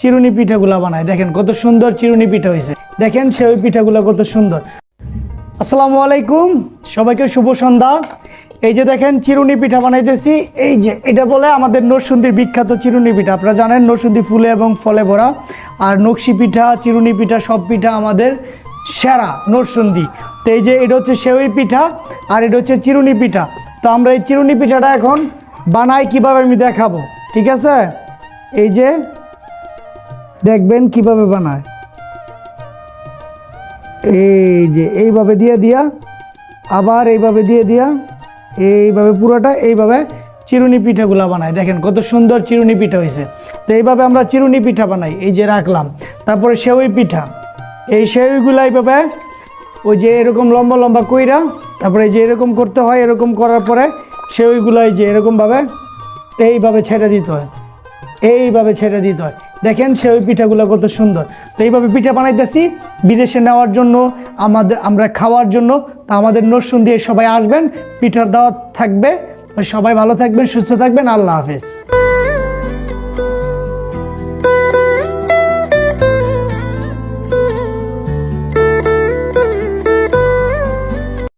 চিরুনি পিঠাগুলো বানায়। দেখেন কত সুন্দর চিরুনি পিঠা হয়েছে। দেখেন সেই পিঠাগুলো কত সুন্দর। আসসালামু আলাইকুম, সবাইকে শুভ সন্ধ্যা। এই যে দেখেন চিরুনি পিঠা বানাইতেছি। এই যে, এটা বলে আমাদের নরসুন্দির বিখ্যাত চিরুনি পিঠা। আপনারা জানেন নরসুন্দি ফুলে এবং ফলে ভরা। আর নকশি পিঠা, চিরুনি পিঠা, সব পিঠা আমাদের সেরা নরসুন্দি। তো এই যে, এটা হচ্ছে সেওই পিঠা আর এটা হচ্ছে চিরুনি পিঠা। তো আমরা এই চিরুনি পিঠাটা এখন বানাই কীভাবে আমি দেখাবো। ঠিক আছে? এই যে দেখবেন কীভাবে বানায়। এই যে এইভাবে দিয়ে দিয়া, আবার এইভাবে দিয়ে দিয়া, এইভাবে পুরোটা, এইভাবে চিরুনি পিঠাগুলো বানাই দেখেন কত সুন্দর চিরুনি পিঠা হয়েছে। তো এইভাবে আমরা চিরুনি পিঠা বানাই, এই যে রাখলাম। তারপরে সেওই পিঠা, এই সেওইগুলো এইভাবে ওই যে এরকম লম্বা লম্বা কইরা, তারপরে যে এরকম করতে হয়, এরকম করার পরে সেওইগুলো এই যে এরকমভাবে, এইভাবে ছেড়ে দিতে হয়। এইভাবে ছেড়ে দিতে হয়। দেখেন সে ওই পিঠাগুলো কত সুন্দর। তো এইভাবে পিঠা বানাইতেছি, বিদেশে নেওয়ার জন্য, আমাদের, আমরা খাওয়ার জন্য। তা আমাদের নরসুন দিয়ে সবাই আসবেন, পিঠার দাওয়াত থাকবে। সবাই ভালো থাকবেন, সুস্থ থাকবেন, আল্লাহ হাফেজ।